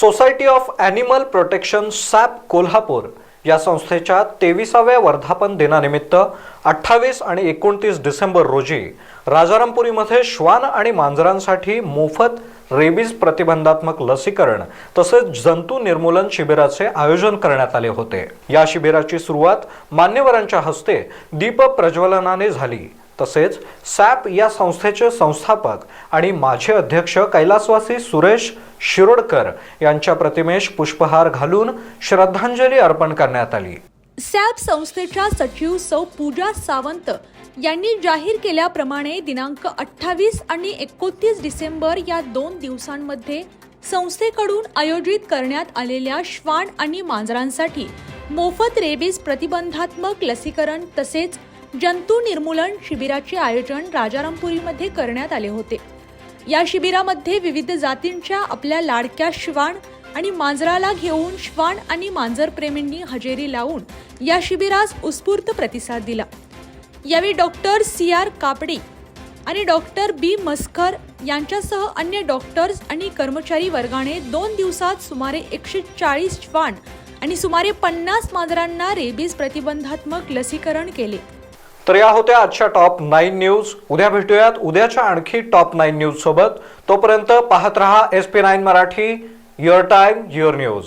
Society of animal protection SAP Kolhapur या संस्थेच्या तेविसाव्या वर्धापन दिनानिमित्त अठ्ठावीस आणि एकोणतीस डिसेंबर रोजी राजारामपुरीमध्ये श्वान आणि मांजरांसाठी मोफत रेबीज प्रतिबंधात्मक लसीकरण तसेच जंतू निर्मूलन शिबिराचे आयोजन करण्यात आले होते. या शिबिराची सुरुवात मान्यवरांच्या हस्ते दीप प्रज्वलनाने झाली. तसेच सॅप या संस्थेचे संस्थापक आणि माझे अध्यक्ष कैलासवासी सुरेश शिरोडकर यांच्या प्रतिमेश पुष्पहार घालून श्रद्धांजली अर्पण करण्यात आली. सॅप संस्थेच्या सचिव सौ पूजा सावंत यांनी जाहीर केल्याप्रमाणे दिनांक अठ्ठावीस आणि एकोणतीस डिसेंबर या दोन दिवसांमध्ये संस्थेकडून आयोजित करण्यात आलेल्या श्वान आणि मांजरांसाठी मोफत रेबीज प्रतिबंधात्मक लसीकरण तसेच जंतू निर्मूलन शिबिराचे आयोजन राजारामपुरीमध्ये करण्यात आले होते. या शिबिरामध्ये विविध जातींच्या आपल्या लाडक्या श्वान आणि मांजराला घेऊन श्वान आणि मांजरप्रेमींनी हजेरी लावून या शिबिरास उत्स्फूर्त प्रतिसाद दिला. यावेळी डॉक्टर सी. आर. कापडे आणि डॉक्टर बी. मस्कर यांच्यासह अन्य डॉक्टर्स आणि कर्मचारी वर्गाने दोन दिवसात सुमारे एकशे चाळीस श्वान आणि सुमारे पन्नास मांजरांना रेबीज प्रतिबंधात्मक लसीकरण केले. तर या होत्या आजच्या टॉप नाईन न्यूज. उद्या भेटूयात. उद्याच्या आणखी टॉप नाईन न्यूज सोबत. तोपर्यंत पाहत रहा S P nine Marathi. Your time your news